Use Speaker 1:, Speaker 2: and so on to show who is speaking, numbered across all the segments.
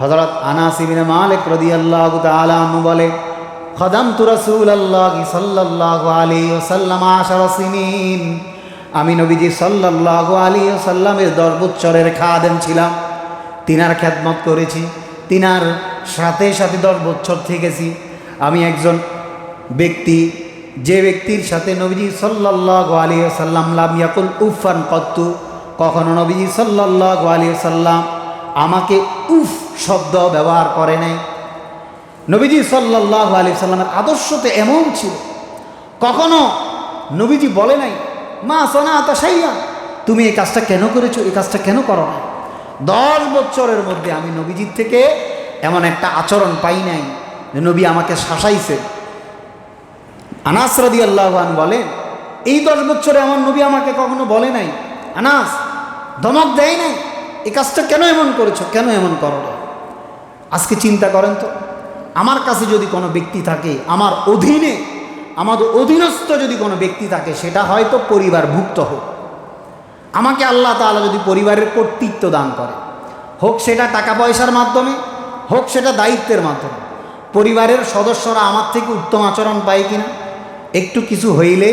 Speaker 1: হজরত আনাসিবিন মালিক রদিয়াল্লাহু তাআলা আনহু বলে, খদামতু রাসূলুল্লাহ সাল্লাল্লাহু আলাইহি ওয়াসাল্লাম আশার সিনিন। আমি নবীজি সাল্লাল্লাহু আলাইহি ওয়াসাল্লামের দশ বছরের খাদেম ছিলাম। তিনার খেদমত করেছি, তিনার সাথে সাথে দশ বছর থেকেছি। আমি একজন ব্যক্তি, যে ব্যক্তির সাথে নবীজি সাল্লাল্লাহু আলাইহি ওয়াসাল্লাম লাম ইয়াকুল উফান কত্তু কখনো নবীজি সাল্লাল্লাহু আলাইহি ওয়াসাল্লাম আমাকে উফ শব্দ ব্যবহার করে নাই। নবীজি সাল্লাল্লাহু আলাইহি সাল্লামের আদর্শ তো এমন ছিল। কখনো নবীজি বলে নাই, মা সোনা সাইয়া তুমি এই কাজটা কেন করেছ? এই কাজটা কেন করো না দশ বছরের মধ্যে আমি নবীজির থেকে এমন একটা আচরণ পাই নাই যে নবী আমাকে শাসাইছে। আনাস রদি আল্লাহান বলেন, এই দশ বছরে আমার নবী আমাকে কখনো বলে নাই? আনাস, ধমক দেয় নাই? এই কাজটা কেন এমন করেছ? কেন এমন করো না আজকে চিন্তা করেন তো, আমার কাছে যদি কোনো ব্যক্তি থাকে, আমার অধীনে, আমাদের অধীনস্থ যদি কোনো ব্যক্তি থাকে, সেটা হয়তো পরিবারভুক্ত হোক। আমাকে আল্লাহ তাআলা যদি পরিবারের কর্তৃত্ব দান করে, হোক সেটা টাকা পয়সার মাধ্যমে, হোক সেটা দায়িত্বের মাধ্যমে, পরিবারের সদস্যরা আমার থেকে উত্তম আচরণ পায় কিনা, একটু কিছু হইলে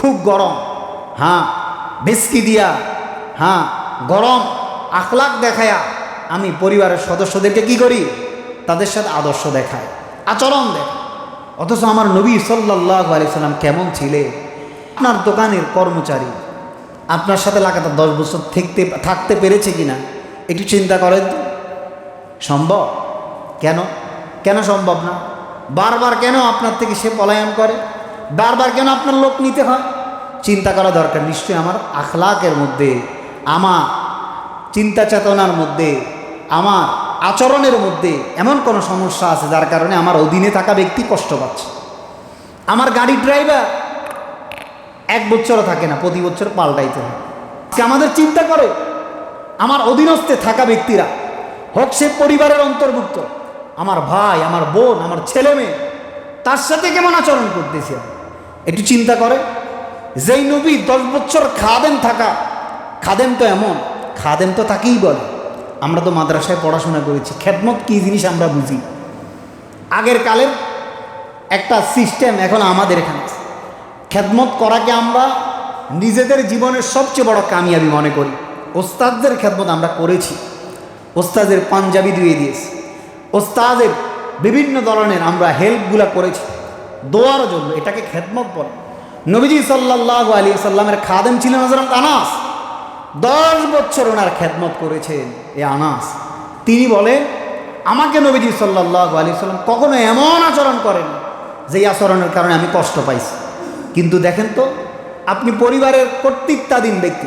Speaker 1: খুব গরম হ্যাঁ বেসকি দিয়া হ্যাঁ গরম আখলাক দেখায়া আমি পরিবারের সদস্যদেরকে কি করি? তাদের সাথে আদর্শ দেখায় আচরণ দেখায় অথচ আমার নবী সাল্লাহ আলিয়াল্লাম কেমন ছিলে আপনার দোকানের কর্মচারী, আপনার সাথে লাগাতার দশ বছর থাকতে থাকতে পেরেছে কিনা একটু চিন্তা করেন তো। সম্ভব? কেন? কেন সম্ভব না? বারবার কেন আপনার থেকে সে পলায়ন করে? বারবার কেন আপনার লোক নিতে হয়? চিন্তা করা দরকার। নিশ্চয়ই আমার আখলাকের মধ্যে, আমার চিন্তা চেতনার মধ্যে আমার আচরণের মধ্যে এমন কোনো সমস্যা আছে যার কারণে আমার অধীনে থাকা ব্যক্তি কষ্ট পাচ্ছে। আমার গাড়ির ড্রাইভার এক বছরও থাকে না, প্রতি বছর পাল্টাইতে হয়। আজকে আমাদের চিন্তা করে, আমার অধীনস্থে থাকা ব্যক্তিরা, হোক সে পরিবারের অন্তর্ভুক্ত, আমার ভাই, আমার বোন, আমার ছেলে মেয়ে, তার সাথে কেমন আচরণ করতেছি? একটু চিন্তা করে, যেই নবী দশ বছর খাদেম থাকা, খাদেম তো এমন, খাদেম তো তাকেই বলে। আমরা তো মাদ্রাসায় পড়াশোনা করেছি। খেদমত কী জিনিস আমরা বুঝি? আগের কালের একটা সিস্টেম এখন আমাদের এখানে। খেদমত করাকে আমরা নিজেদের জীবনের সবচেয়ে বড় কামিয়াবি মনে করি। ওস্তাদদের খেদমত আমরা করেছি। ওস্তাদের পাঞ্জাবি ধুয়ে দিয়েছি। ওস্তাদের বিভিন্ন ধরনের আমরা হেল্পগুলো করেছি। দোয়ার জন্য এটাকে খেদমত বলে। নবীজি সাল্লাহ আলী সাল্লামের খাদেম ছিলেন হজরত আনাস। দশ বছর ওনার খেদমত করেছেন এ আনাস। তিনি বলেন, আমাকে নবীজি সাল্লাহ আলী সাল্লাম কখনো এমন আচরণ করেন যেই আচরণের কারণে আমি কষ্ট পাইছি। কিন্তু দেখেন তো, আপনি পরিবারের কর্তৃত্বাধীন ব্যক্তি,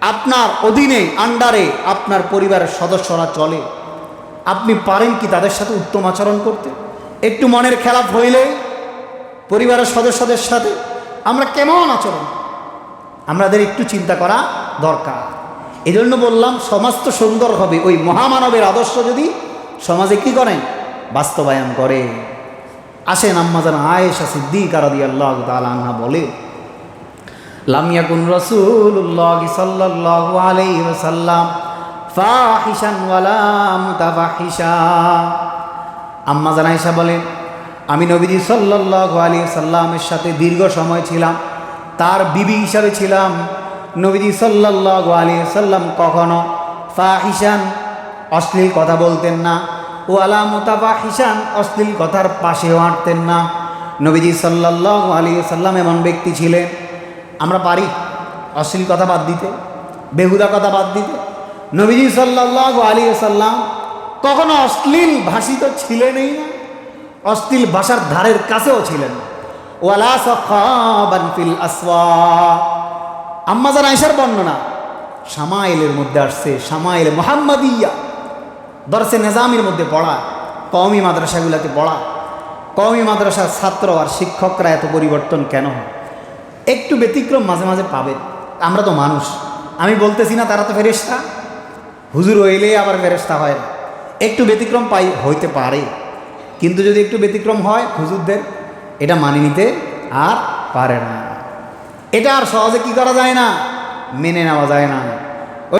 Speaker 1: আপনার অধীনে আন্ডারে আপনার পরিবারের সদস্যরা চলে, আপনি পারেন কি তাদের সাথে উত্তম আচরণ করতে? একটু মনের খেলাপ হইলে পরিবারের সদস্যদের সাথে আমরা কেমন আচরণ? আমাদের একটু চিন্তা করা দরকার। এই জন্য বললাম, সমাজ তো সুন্দর হবে। ওই মহামানবের আদর্শ যদি সমাজে কি করেন বাস্তবায়ন করে। আসেন আম্মাজান আয়েশা সিদ্দিক আরাদি আল্লাহ তালা বলে লামিয়াকুন রসুল্লাহ সাল্লাল্লাহু আলাইহি ওয়াসাল্লাম ফাহিশান ওয়ালা মুতাফাহিশা। আম্মা জানাইশা বলেন আমি নবীজি সাল্লাল্লাহু আলাইহি সাল্লামের সাথে দীর্ঘ সময় ছিলাম। তার বিবি হিসাবে ছিলাম। নবীজি সাল্লাল্লাহু আলাইহি সাল্লাম কখনো ফাহিশান, অশ্লীল কথা বলতেন না। ও আলা মুতাফাহিশান, অশ্লীল কথার পাশেও হাঁটতেন না। নবীজি সাল্লাল্লাহু আলাইহি সাল্লাম এমন ব্যক্তি ছিলেন, আমরা পারি অশ্লীল কথা বাদ দিতে, বেহুদা কথা বাদ দিতে। নবীজি সাল্লাহ আলী সাল্লাম কখনো অশ্লীল ভাষিত ছিলেনই না, অশ্লীল ভাষার ধারের কাছেও ছিলেন ওয়ালা সখাবান ফিল আসওয়া আম্মাজান আয়সার বর্ণনা সামাইলের মধ্যে আসছে সামাইল মোহাম্মদিয়া। দর্শে নেজামির মধ্যে পড়া, কওমি মাদ্রাসাগুলোতে পড়া, কওমি মাদ্রাসার ছাত্র আর শিক্ষকরা এত পরিবর্তন কেন একটু ব্যতিক্রম মাঝে মাঝে পাবেন। আমরা তো মানুষ। আমি বলতেছি না তারা তো ফেরেস্তা হুজুর হইলে আবার ফেরেস্তা হয় একটু ব্যতিক্রম পাই, হইতে পারে। কিন্তু যদি একটু ব্যতিক্রম হয়, হুজুরদের, এটা মানি নিতে আর পারে না। এটা আর সহজে কি করা যায় না? মেনে নেওয়া যায় না।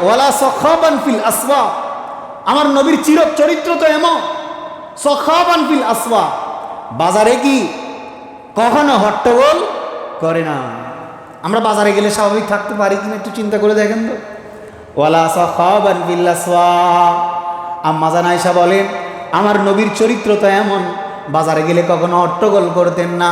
Speaker 1: ওয়ালা সখাবান ফিল আসওয়া। আমার নবীর চির চরিত্র তো এমন। সখাবান ফিল আসওয়া। বাজারে কি কখনো হট্টগোল করে না? আমরা বাজারে গেলে স্বাভাবিক থাকতে পারি কিনা একটু চিন্তা করে দেখেন তো। ওয়ালা সখাবান ফিল আসওয়া। আম্মা জান আয়েশা বলেন আমার নবীর চরিত্র তো এমন। বাজারে গেলে কখনো হট্টগোল করতেন না।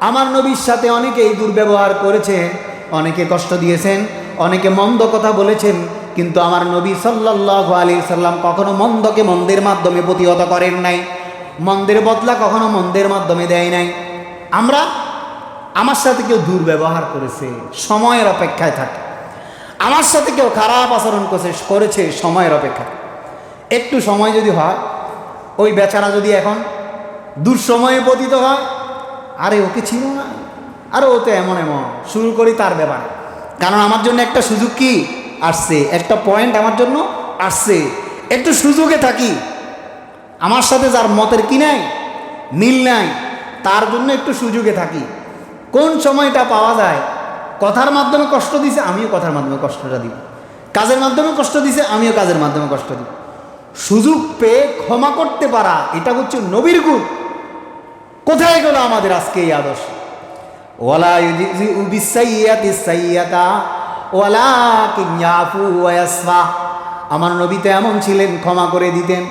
Speaker 1: আমার নবীর সাথে অনেকেই দুর্ব্যবহার করেছেন, অনেকে কষ্ট দিয়েছেন, অনেকে মন্দ কথা বলেছেন, কিন্তু আমার নবী সাল্লাল্লাহু আলাইহি সাল্লাম কখনো মন্দকে মন্দের মাধ্যমে প্রতিহত করেন নাই। মন্দের বদলা কখনো মন্দের মাধ্যমে দেয় নাই। আমরা, আমার সাথে কেউ দুর্ব্যবহার করেছে, সময়ের অপেক্ষায় থাকে। আমার সাথে কেউ খারাপ আচরণ করেছে করেছে, সময়ের অপেক্ষা একটু সময় যদি হয় ওই বেচারা যদি এখন দুঃসময়ে পতিত হয়, আরে ওকে ছিল না। আরে ও তো এমন এমন, শুরু করি তার ব্যাপারে। কারণ আমার জন্য একটা সুযোগ কি? আসছে। একটা পয়েন্ট আমার জন্য আসছে। একটু সুযোগে থাকি। আমার সাথে যার মতের কি নাই, মিল নাই, তার জন্য একটু সুযোগে থাকি। কোন সময়টা পাওয়া যায়? কথার মাধ্যমে কষ্ট দিছে, আমিও কথার মাধ্যমে কষ্টটা দিব কাজের মাধ্যমে কষ্ট দিছে, আমিও কাজের মাধ্যমে কষ্ট দিব সুযোগ পেয়ে ক্ষমা করতে পারা, এটা হচ্ছে নবীর গুণ। কোথায় গেল আমাদের আজকে এই আদর্শ? ইউজিউ বিসাইয়াতি সাইয়াতা আমার নবী তো এমন ছিলেন, ক্ষমা করে দিতেন।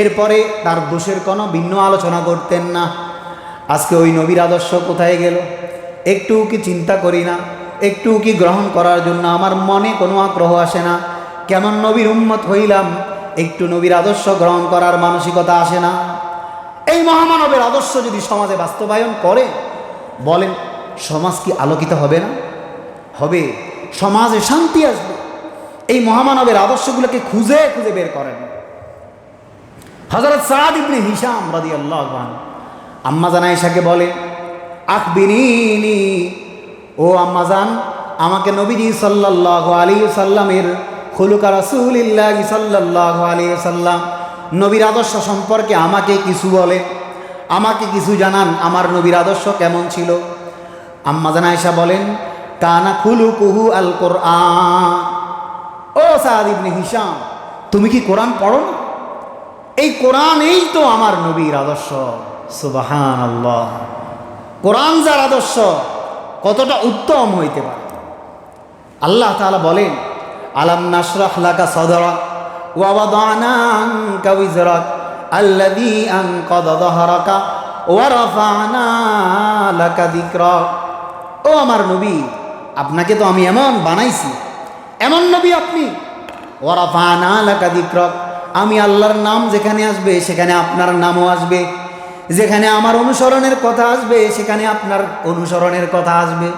Speaker 1: এরপরে তার দোষের কোনো ভিন্ন আলোচনা করতেন না। আজকে ওই নবীর আদর্শ কোথায় গেল? একটু কি চিন্তা করি না, একটু কি গ্রহণ করার জন্য আমার মনে কোনো আগ্রহ আসে না। কেমন নবীর উম্মত হইলাম একটু নবীর আদর্শ গ্রহণ করার মানসিকতা আসে না। এই মহামানবের আদর্শ যদি সমাজে বাস্তবায়ন করে, বলেন, সমাজ কি আলোকিত হবে না? হবে, সমাজে শান্তি আসবে। এই মহামানবের আদর্শগুলোকে খুঁজে খুঁজে বের করেন। হজরত সাদ ইবনে হিসাম রাদি আল্লাহ আম্মা জান আয়েশাকে বলে, আখবিরিনি ও আম্মা জান, আমাকে নবীজি সাল্লাল্লাহু আলাইহি সাল্লামের খুলুকা রাসূলিল্লাহ সাল্লাল্লাহু আলাইহি সাল্লাম নবীর আদর্শ সম্পর্কে আমাকে কিছু বলে। আমাকে কিছু জানান, আমার নবীর আদর্শ কেমন ছিল? আম্মা জান আয়েশা বলেন, কানা খুলু কুহু আল কোরআন ও সাদ ইবনে হিসাম তুমি কি কোরআন পড়ো না? এই কোরআন এই তো আমার নবীর আদর্শ। সুবাহান আল্লাহ কোরআন যার আদর্শ কতটা উত্তম হইতে পারে? আল্লাহ তাআলা বলেন আলাম নাশরাহ লাকা সদরা ওয়া ওয়াদানা আনকা উযরাক আল্লাযী আনকাদা যাহরাকা ওয়া রাফা'না লাকা যিকরাক ও আমার নবী, আপনাকে তো আমি এমন বানাইছি, এমন নবী আপনি। ওয়া রাফা'না লাকা যিকরাক আমি আল্লাহর নাম যেখানে আসবে সেখানে আপনার নামও আসবে, যেখানে আমার অনুসরণের কথা আসবে সেখানে আপনার অনুসরণের কথা আসবে।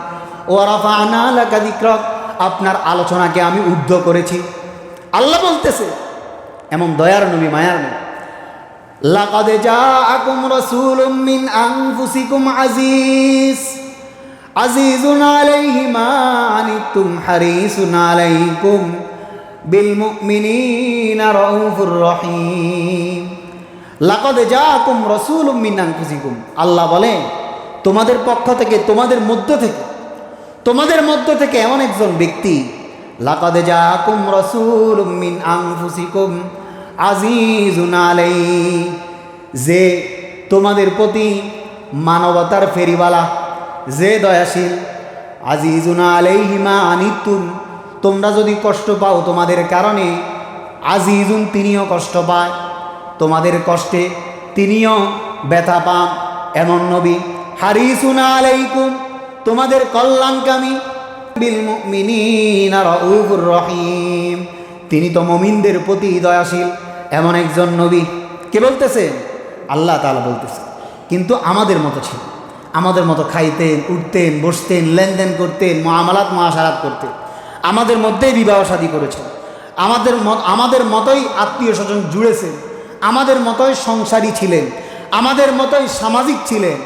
Speaker 1: ও রাফা'না লাকা যিকরাক আপনার আলোচনাকে আমি উদ্ধ করেছি। আল্লাহ বলতেছে, এমন দয়ার নবী, মায়ার নবী, লাকাদ জাআকুম রাসূলুম মিন আনফুসিকুম আজিজ, আজিজুন আলাইহি মা আনিতুম হারিসুন আলাইকুম বিল মুমিনিনা রাউফুর রহিম। লাকাদ জাআকুম রাসূলুম মিন আনফুসিকুম। আল্লাহ বলে, তোমাদের পক্ষ থেকে, তোমাদের মধ্য থেকে তোমাদের মধ্য থেকে এমন একজন ব্যক্তি, লাকাদ জাআকুম রাসূলুম মিন আনফুসিকুম আজিজুন যে তোমাদের প্রতি মানবতার ফেরিওয়ালা, যে দয়াশীল আজিজুনা আলাইহিমা আনিতুম তোমরা যদি কষ্ট পাও তোমাদের কারণে আজিজুন তিনিও কষ্ট পায় তোমাদের কষ্টে তিনিও ব্যথা পান। এমন নবী, হারিসুনা আলাইকুম তোমাদের কল্যাণকামী বিল রহিম। তিনি তো মমিনদের প্রতি দয়াশীল, এমন একজন নবী। কে বলতেছে? আল্লাহ তাআলা বলতেছে। কিন্তু আমাদের মতো ছিল। আমাদের মতো খাইতেন, উঠতেন, বসতেন, লেনদেন করতেন মহামালাত মহাসারাত করতেন। আমাদের মধ্যেই বিবাহ শাদী করেছেন। আমাদের মত, আমাদের মতোই আত্মীয় স্বজন জুড়েছেন। আমাদের মতোই সংসারী ছিলেন। আমাদের মতোই সামাজিক ছিলেন।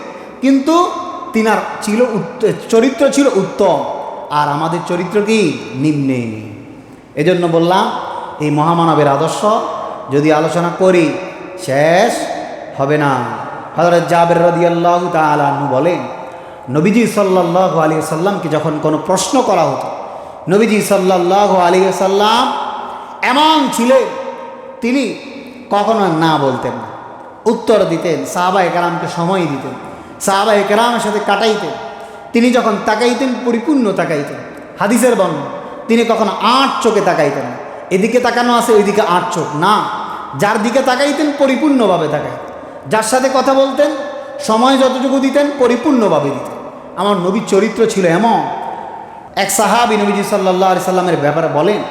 Speaker 1: কিন্তু তিনার ছিল চরিত্র ছিল উত্তম। আর আমাদের চরিত্র কি? নিম্নে। এজন্য বললাম, এই মহামানবের আদর্শ যদি আলোচনা করি, শেষ হবে না। হজরত জাবের রদিয়াল্লাহ তালু বলেন, নবীজি সাল্লাহ আলী সাল্লামকে যখন কোনো প্রশ্ন করা হতো, নবীজি সাল্লাহ আলী সাল্লাম এমন ছিলেন, তিনি কখনো না বলতেন না। উত্তর দিতেন সাহাবা একরামকে সময় দিতেন। সাহাবা একরামের সাথে কাটাইতেন। তিনি যখন তাকাইতেন, পরিপূর্ণ তাকাইতেন। হাদিসের বর্ণ তিনি কখনো আট চোখে তাকাইতেন এদিকে তাকানো আছে, ওইদিকে আট চোখ। না, যার দিকে তাকাইতেন, পরিপূর্ণভাবে তাকাইতেন। যার সাথে কথা বলতেন, সময় যতটুকু দিতেন, পরিপূর্ণভাবে দিতেন। আমার নবীর চরিত্র ছিল এমন। এক সাহাবি নবীজি সাল্লাহ আলি সাল্লামের ব্যাপারে বলেন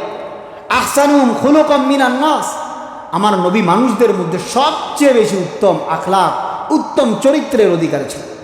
Speaker 1: আহসানুম খুলকম মিনান্নাস আমার নবী মানুষদের মধ্যে সবচেয়ে বেশি উত্তম আখলাক উত্তম চরিত্রের অধিকার ছিল।